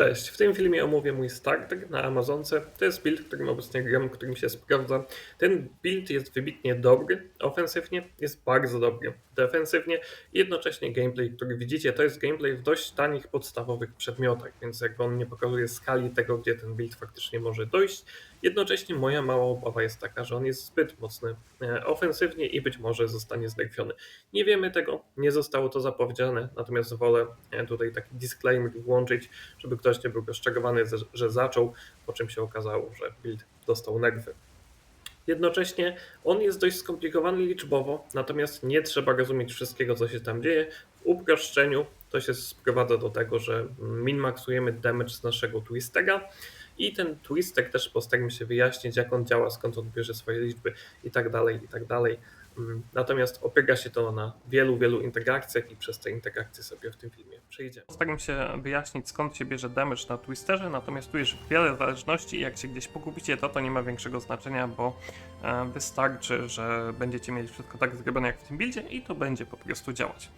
Cześć, w tym filmie omówię mój starter na Amazonce. To jest build, którym obecnie gram, którym się sprawdza. Ten build jest wybitnie dobry, ofensywnie jest bardzo dobry, defensywnie i jednocześnie gameplay, który widzicie, to jest gameplay w dość tanich, podstawowych przedmiotach, więc jakby on nie pokazuje skali tego, gdzie ten build faktycznie może dojść. Jednocześnie moja mała obawa jest taka, że on jest zbyt mocny e, ofensywnie i być może zostanie znerfiony. Nie wiemy tego, nie zostało to zapowiedziane, natomiast wolę e, tutaj taki disclaimer włączyć, żeby ktoś nie był rozczarowany, że- zaczął, po czym się okazało, że build dostał nerwy. Jednocześnie on jest dość skomplikowany liczbowo, natomiast nie trzeba rozumieć wszystkiego, co się tam dzieje. W uproszczeniu to się sprowadza do tego, że min-maksujemy damage z naszego twistera i ten twister też postaramy się wyjaśnić, jak on działa, skąd on bierze swoje liczby i tak dalej, i tak dalej. Mm, Natomiast opiera się to na wielu, wielu interakcjach i przez te interakcje sobie w tym filmie przejdziemy. Postaram się wyjaśnić skąd się bierze damage na twisterze, natomiast tu jest wiele zależności jak się gdzieś pogubicie, to to nie ma większego znaczenia, bo e, wystarczy, że będziecie mieli wszystko tak zrobione jak w tym buildzie i to będzie po prostu działać.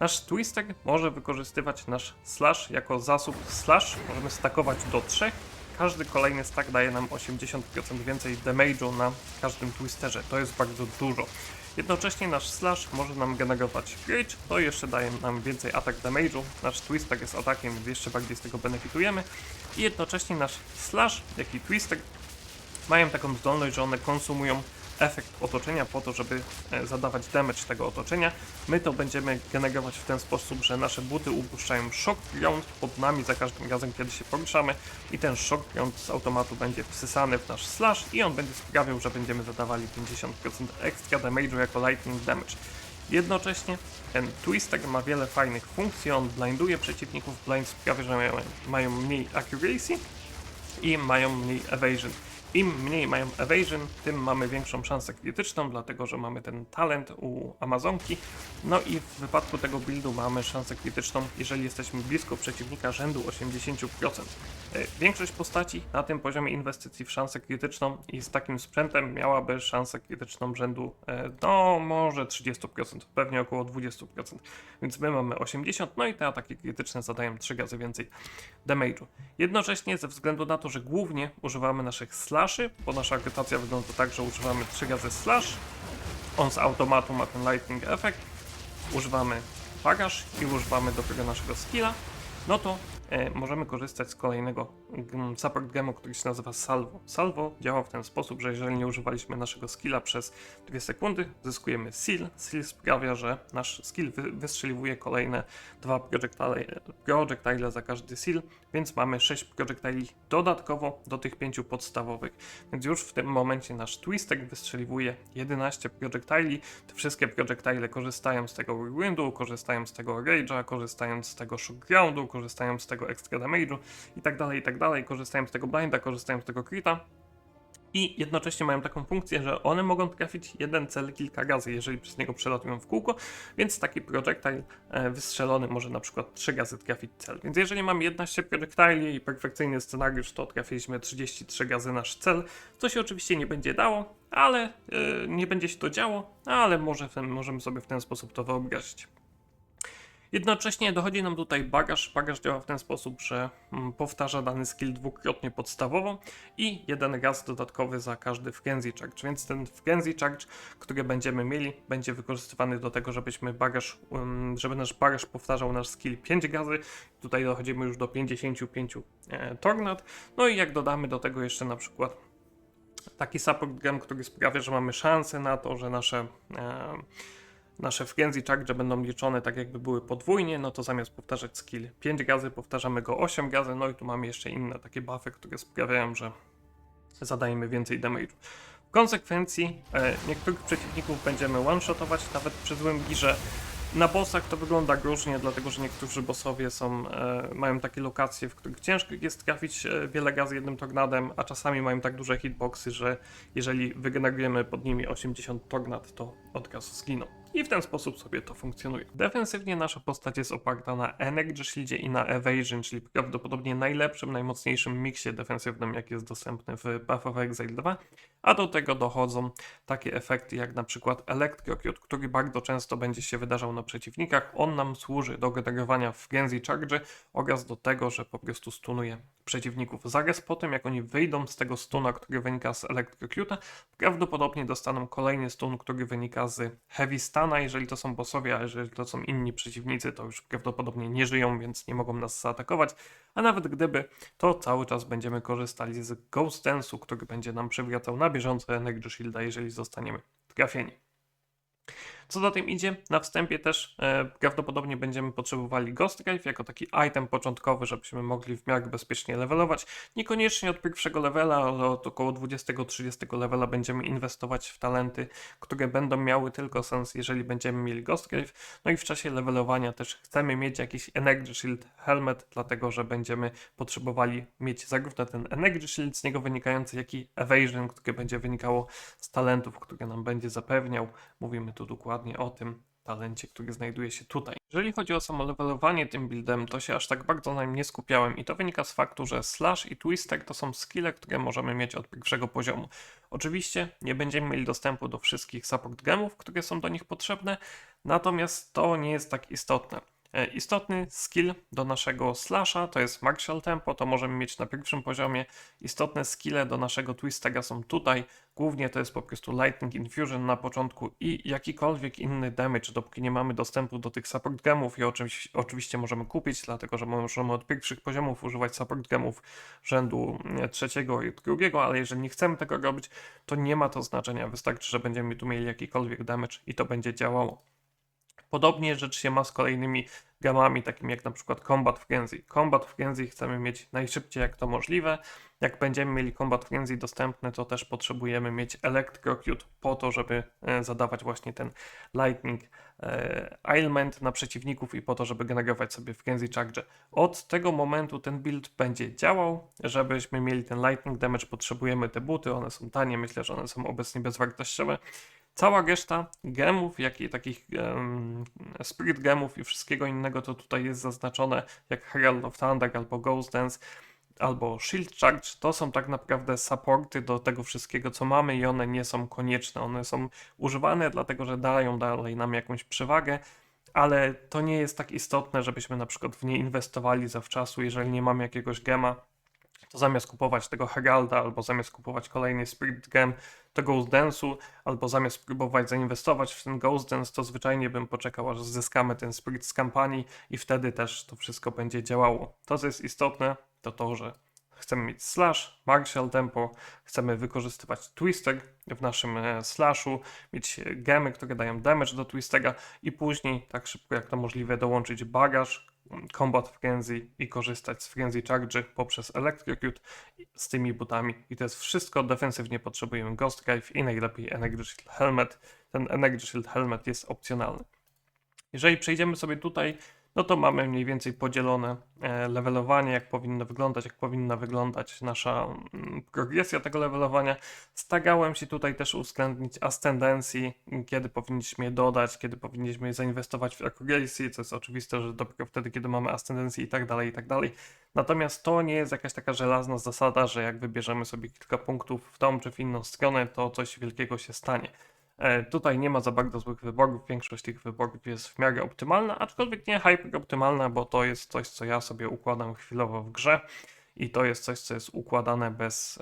Nasz twister może wykorzystywać nasz slash jako zasób slash. Możemy stakować do 3. Każdy kolejny stack daje nam 80% więcej damage'u na każdym twisterze. To jest bardzo dużo. Jednocześnie nasz slash może nam generować rage, to jeszcze daje nam więcej atak damage'u. Nasz twister jest atakiem, jeszcze bardziej z tego benefitujemy. I jednocześnie nasz slash, jak i twister mają taką zdolność, że one konsumują efekt otoczenia po to, żeby e, zadawać damage tego otoczenia. My to będziemy generować w ten sposób, że nasze buty upuszczają shock ground pod nami za każdym razem, kiedy się poruszamy i ten shock ground z automatu będzie wsysany w nasz slash i on będzie sprawiał, że będziemy zadawali 50% extra damage'u jako lightning damage. Jednocześnie ten twister ma wiele fajnych funkcji, on blinduje przeciwników, blind sprawia, że mają, mają mniej accuracy, i mają mniej evasion. Im mniej mają evasion, tym mamy większą szansę krytyczną, dlatego że mamy ten talent u Amazonki. No i w wypadku tego buildu mamy szansę krytyczną, jeżeli jesteśmy blisko przeciwnika rzędu 80%. E, Większość postaci na tym poziomie inwestycji w szansę krytyczną i z takim sprzętem miałaby szansę krytyczną rzędu e, no może 30%, pewnie około 20%. Więc my mamy 80, no i te ataki krytyczne zadają 3 razy więcej damage'u. Jednocześnie ze względu na to, że głównie używamy naszych slashy, bo nasza agitacja wygląda tak, że używamy 3 razy slash, on z automatu ma ten lightning effect, używamy bagaż i używamy dopiero naszego skilla, no to e, możemy korzystać z kolejnego support gemu, który się nazywa Salvo. Salvo działa w ten sposób, że jeżeli nie używaliśmy naszego skilla przez 2 sekundy, zyskujemy seal. Seal sprawia, że nasz skill wy wystrzeliwuje kolejne dwa projectile, projectile za każdy seal, więc mamy 6 projectili dodatkowo do tych 5 podstawowych. Więc już w tym momencie nasz twister wystrzeliwuje 11 projectili. Te wszystkie projectile korzystają z tego rewindu, korzystają z tego rage'a, korzystają z tego shock groundu, korzystają z tego extra damage'u i tak dalej. Korzystają z tego blinda, korzystają z tego crita. I jednocześnie mają taką funkcję, że one mogą trafić jeden cel kilka razy, jeżeli przez niego przelatują w kółko, więc taki projectile e, wystrzelony może na przykład 3 razy trafić cel. Więc jeżeli mamy 11 projectili i perfekcyjny scenariusz, to trafiliśmy 33 razy nasz cel, co się oczywiście nie będzie dało, ale e, nie będzie się to działo, ale może możemy sobie w ten sposób to wyobrazić. Jednocześnie dochodzi nam tutaj bagaż. Bagaż działa w ten sposób, że mm, powtarza dany skill dwukrotnie podstawowo i jeden raz dodatkowy za każdy frenzy charge. Więc ten frenzy charge, który będziemy mieli, będzie wykorzystywany do tego, żebyśmy bagaż, um, żeby nasz bagaż powtarzał nasz skill 5 razy. Tutaj dochodzimy już do 55 e, tornad. No i jak dodamy do tego jeszcze na przykład taki support gem, który sprawia, że mamy szansę na to, że nasze e, nasze frenzy charge będą liczone tak jakby były podwójnie, no to zamiast powtarzać skill 5 razy, powtarzamy go 8 razy, no i tu mamy jeszcze inne takie buffy, które sprawiają, że zadajemy więcej damage'u. W konsekwencji e, niektórych przeciwników będziemy one-shotować nawet przy złym girze. Na bossach to wygląda różnie, dlatego że niektórzy bossowie są, e, mają takie lokacje, w których ciężko jest trafić e, wiele razy jednym tornadem, a czasami mają tak duże hitboxy, że jeżeli wygenerujemy pod nimi 80 tornad, to od razu zginą. I w ten sposób sobie to funkcjonuje. Defensywnie nasza postać jest oparta na Energy Shieldzie i na Evasion, czyli prawdopodobnie najlepszym, najmocniejszym miksie defensywnym, jaki jest dostępny w Path of Exile 2, a do tego dochodzą takie efekty jak na przykład Electrocute, który bardzo często będzie się wydarzał na przeciwnikach. On nam służy do generowania Frenzy Charge oraz do tego, że po prostu stunuje przeciwników. Zaraz po tym, jak oni wyjdą z tego stuna, który wynika z Electrocute, prawdopodobnie dostaną kolejny stun, który wynika z Heavy Stana, jeżeli to są bossowie, a jeżeli to są inni przeciwnicy, to już prawdopodobnie nie żyją, więc nie mogą nas zaatakować. A nawet gdyby, to cały czas będziemy korzystali z Ghost Dance'u, który będzie nam przywracał na bieżąco Energy Shielda, jeżeli zostaniemy trafieni. Co za tym idzie, na wstępie też e, prawdopodobnie będziemy potrzebowali Ghost Drive jako taki item początkowy, żebyśmy mogli w miarę bezpiecznie levelować. Niekoniecznie od pierwszego levela, ale od około 20-30 levela będziemy inwestować w talenty, które będą miały tylko sens, jeżeli będziemy mieli Ghost Drive. No i w czasie levelowania też chcemy mieć jakiś Energy Shield Helmet, dlatego że będziemy potrzebowali mieć zarówno ten Energy Shield z niego wynikający, jak i Evasion, które będzie wynikało z talentów, które nam będzie zapewniał. Mówimy tu dokładnie o tym talencie, który znajduje się tutaj. Jeżeli chodzi o samo levelowanie tym buildem, to się aż tak bardzo na nim nie skupiałem i to wynika z faktu, że Slash i Twister to są skille, które możemy mieć od pierwszego poziomu. Oczywiście nie będziemy mieli dostępu do wszystkich support gemów, które są do nich potrzebne, natomiast to nie jest tak istotne. E, Istotny skill do naszego slasha to jest Martial Tempo, to możemy mieć na pierwszym poziomie. Istotne skille do naszego Twistera są tutaj. Głównie to jest po prostu Lightning Infusion na początku i jakikolwiek inny damage, dopóki nie mamy dostępu do tych support gemów i oczywiście, oczywiście możemy kupić, dlatego że możemy od pierwszych poziomów używać support gemów rzędu mm, trzeciego i drugiego, ale jeżeli nie chcemy tego robić, to nie ma to znaczenia. Wystarczy, że będziemy tu mieli jakikolwiek damage i to będzie działało. Podobnie rzecz się ma z kolejnymi gamami, takimi jak na przykład Combat Frenzy. Combat Frenzy chcemy mieć najszybciej jak to możliwe. Jak będziemy mieli Combat Frenzy dostępny, to też potrzebujemy mieć Electrocute po to, żeby e, zadawać właśnie ten Lightning e, Ailment na przeciwników i po to, żeby generować sobie Frenzy Charge. Od tego momentu ten build będzie działał. Żebyśmy mieli ten Lightning Damage, potrzebujemy te buty. One są tanie, myślę, że one są obecnie bezwartościowe. Cała reszta gemów, jak i takich um, spirit gemów i wszystkiego innego, to tutaj jest zaznaczone jak Herald of Thunder albo Ghost Dance albo Shield Charge, to są tak naprawdę supporty do tego wszystkiego, co mamy i one nie są konieczne. One są używane dlatego, że dają dalej nam jakąś przewagę, ale to nie jest tak istotne, żebyśmy na przykład w nie inwestowali zawczasu, jeżeli nie mamy jakiegoś gema, to zamiast kupować tego Heralda, albo zamiast kupować kolejny Spirit Gem, to Ghost Dance'u, albo zamiast próbować zainwestować w ten Ghost Dance, to zwyczajnie bym poczekał, aż zyskamy ten Spirit z kampanii i wtedy też to wszystko będzie działało. To, co jest istotne, to to, że chcemy mieć slash, martial tempo, chcemy wykorzystywać twister w naszym e, slashu, mieć gemy, które dają damage do twistera i później, tak szybko jak to możliwe, dołączyć bagaż, Combat Frenzy i korzystać z Frenzy Charge poprzez Electrocute z tymi butami. I to jest wszystko. Defensywnie potrzebujemy Ghost Drive i najlepiej Energy Shield Helmet. Ten Energy Shield Helmet jest opcjonalny. Jeżeli przejdziemy sobie tutaj no to mamy mniej więcej podzielone e, levelowanie, jak powinno wyglądać, jak powinna wyglądać nasza mm, progresja tego levelowania. Starałem się tutaj też uwzględnić ascendencji, kiedy powinniśmy je dodać, kiedy powinniśmy zainwestować w progresję, co jest oczywiste, że dopiero wtedy, kiedy mamy ascendencję i tak dalej, i tak dalej. Natomiast to nie jest jakaś taka żelazna zasada, że jak wybierzemy sobie kilka punktów w tą czy w inną stronę, to coś wielkiego się stanie. E, tutaj nie ma za bardzo złych wyborów, większość tych wyborów jest w miarę optymalna, aczkolwiek nie hyper optymalna, bo to jest coś, co ja sobie układam chwilowo w grze i to jest coś, co jest układane bez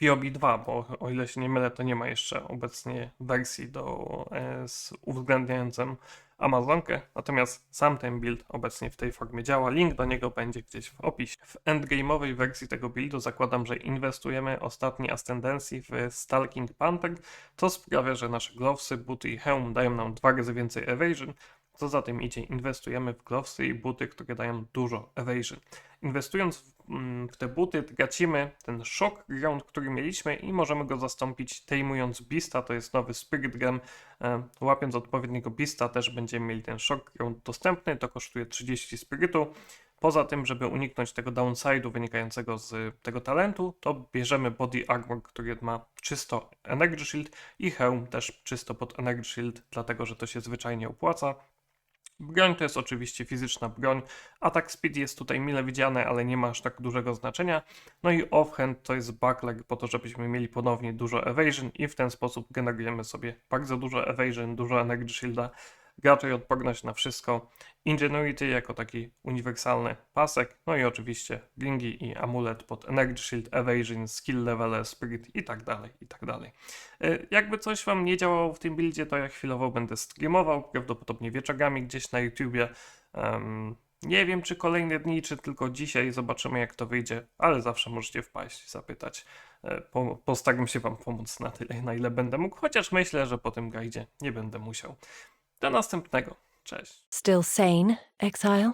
POB2, bo o ile się nie mylę, to nie ma jeszcze obecnie wersji do, e, z uwzględniającym Amazonkę, natomiast sam ten build obecnie w tej formie działa. Link do niego będzie gdzieś w opisie. W endgame'owej wersji tego buildu zakładam, że inwestujemy ostatni ascendencji w Stalking Panther, co sprawia, że nasze glowsy, buty i hełm dają nam dwa razy więcej evasion, co za tym idzie, inwestujemy w glowsy i buty, które dają dużo evasion. Inwestując w, mm, w te buty, tracimy ten shock ground, który mieliśmy i możemy go zastąpić tejmując Beasta, to jest nowy Spirit Gem. E, łapiąc odpowiedniego Beasta też będziemy mieli ten shock ground dostępny, to kosztuje 30 spirytu. Poza tym, żeby uniknąć tego downside'u wynikającego z tego talentu, to bierzemy body armor, który ma czysto energy shield i hełm też czysto pod energy shield, dlatego że to się zwyczajnie opłaca. Broń to jest oczywiście fizyczna broń. Attack speed jest tutaj mile widziane, ale nie ma aż tak dużego znaczenia. No i offhand to jest buckler po to, żebyśmy mieli ponownie dużo evasion i w ten sposób generujemy sobie bardzo dużo evasion, dużo energy shielda, raczej odporność na wszystko. Ingenuity jako taki uniwersalny pasek, no i oczywiście ringi i amulet pod energy shield, evasion, skill level, spirit i tak dalej, i tak dalej. Y, Jakby coś wam nie działało w tym buildzie, to ja chwilowo będę streamował, prawdopodobnie wieczorami gdzieś na YouTubie. Em, nie wiem, czy kolejne dni, czy tylko dzisiaj, zobaczymy jak to wyjdzie, ale zawsze możecie wpaść, zapytać. E, Po, postaram się wam pomóc na tyle, na ile będę mógł, chociaż myślę, że po tym guidzie nie będę musiał. Do następnego. Cześć. Still sane, Exile?